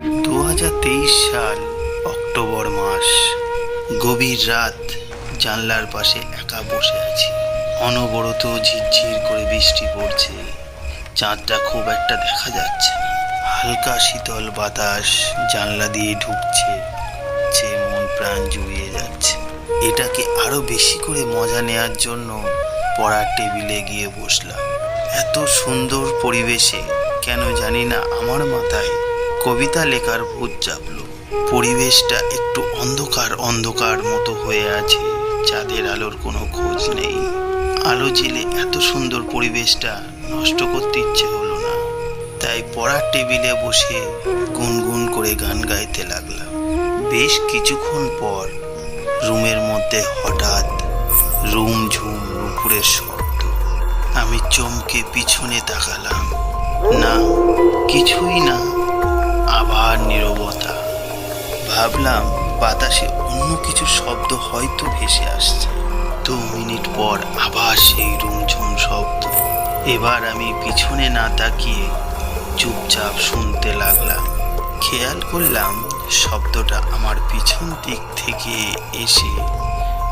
দু হাজার তেইশ সাল, অক্টোবর মাস। গভীর রাত, জানলার পাশে একা বসে আছি। অনবরত ঝিরঝির করে বৃষ্টি পড়ছে। চাঁদটা খুব একটা দেখা যাচ্ছে হালকা শীতল বাতাস জানলা দিয়ে ঢুকছে, যে মন প্রাণ জুড়িয়ে যাচ্ছে। এটাকে আরও বেশি করে মজা নেয়ার জন্য পড়ার টেবিলে গিয়ে বসলাম। এত সুন্দর পরিবেশে, কেন জানি না আমার মাথায় কবিতা লেখার ভূত চাপলো পরিবেশটা একটু অন্ধকার অন্ধকার মতো হয়ে আছে। চাঁদের আলোর কোনো খোঁজ নেই। আলো জেলে এত সুন্দর পরিবেশটা নষ্ট করতে ইচ্ছে হলো না। তাই পড়ার টেবিলে বসে গুনগুন করে গান গাইতে লাগলাম। বেশ কিছুক্ষণ পর রুমের মধ্যে হঠাৎ রুম ঝুম নুপুরের শব্দ। আমি চমকে পিছনে তাকালাম। না, কিছুই না। আবার নীরবতা। ভাবলাম বাতাসে অন্য কিছু শব্দ হয়তো ভেসে আসছে। দু মিনিট পর আবার সেই রুমঝুম শব্দ। এবার আমি পিছনে না তাকিয়ে চুপচাপ শুনতে লাগলাম। খেয়াল করলাম শব্দটা আমার পিছন দিক থেকে এসে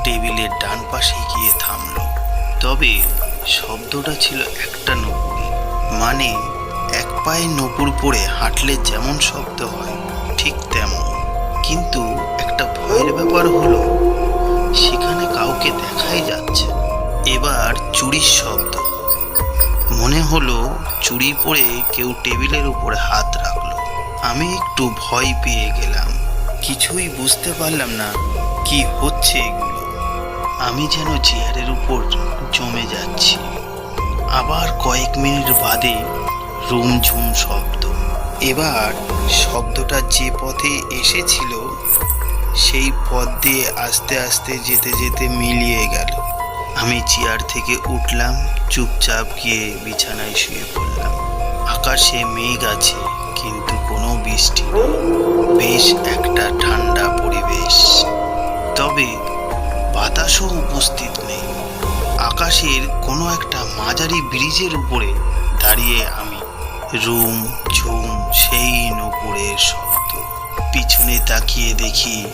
টেবিলের ডান পাশে গিয়ে থামলো। তবে শব্দটা ছিল একটা নপুরে মানে পায়ে নপুর পরে হাঁটলে যেমন শব্দ হয়, ঠিক তেমন। কিন্তু একটা ভয়ের ব্যাপার হলো, সেখানে কাউকে দেখাই যাচ্ছে এবার চুরির শব্দ। মনে হলো চুরি পরে কেউ টেবিলের উপরে হাত রাখল। আমি একটু ভয় পেয়ে গেলাম। কিছুই বুঝতে পারলাম না কি হচ্ছে এগুলো। আমি যেন চেয়ারের উপর জমে যাচ্ছি। আবার কয়েক মিনিট বাদে রুমঝুম শব্দ। এবার শব্দটা যে পথে এসেছিল, সেই পথ দিয়ে আস্তে আস্তে যেতে যেতে মিলিয়ে গেল। আমি চেয়ার থেকে উঠলাম, চুপচাপ গিয়ে বিছানায় শুয়ে পড়লাম। আকাশে মেঘ আছে, কিন্তু কোনো বৃষ্টি নেই। বেশ একটা ঠান্ডা পরিবেশ। তবে বাতাসও উপস্থিত নেই। আকাশের কোনো একটা মাঝারি ব্রিজের উপরে দাঁড়িয়ে আমি রুম, ঝুম, সেই নপুরের শব্দ। পিছনে তাকিয়ে দেখি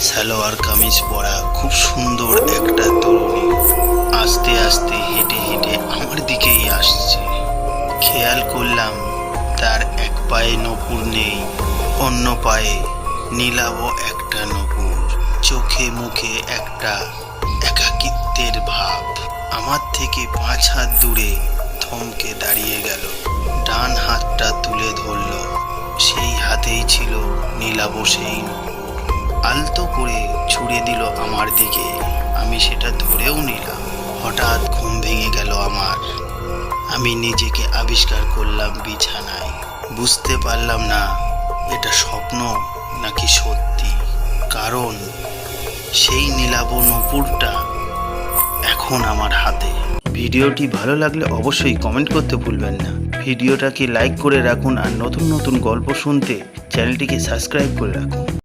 সালোয়ার কামিজ পরা খুব সুন্দর একটা তরুণী। আস্তে আস্তে হেঁটে হেঁটে আমার দিকেই আসছে। খেয়াল করলাম তার এক পায়ে নপুর নেই, অন্য পায়ে নীলাব একটা নপুর। চোখে মুখে একটা একাকিত্বের ভাব। আমার থেকে পাঁচ হাত দূরে থমকে দাঁড়িয়ে গেল। ডান হাতটা তুলে ধরল। সেই হাতেই ছিল নীলাভ সেই আলতো করে ছুড়ে দিল আমার দিকে। আমি সেটা ধরেও নিলাম। হঠাৎ ঘুম ভেঙে গেল আমার। আমি নিজেকে আবিষ্কার করলাম বিছানায়। বুঝতে পারলাম না, এটা স্বপ্ন নাকি সত্যি? কারণ সেই নীলাব নপুরটা এখন আমার হাতে। ভিডিওটি ভালো লাগলে অবশ্যই কমেন্ট করতে ভুলবেন না। ভিডিওটাকে লাইক করে রাখুন আর নতুন নতুন গল্প শুনতে চ্যানেলটিকে সাবস্ক্রাইব করে রাখুন।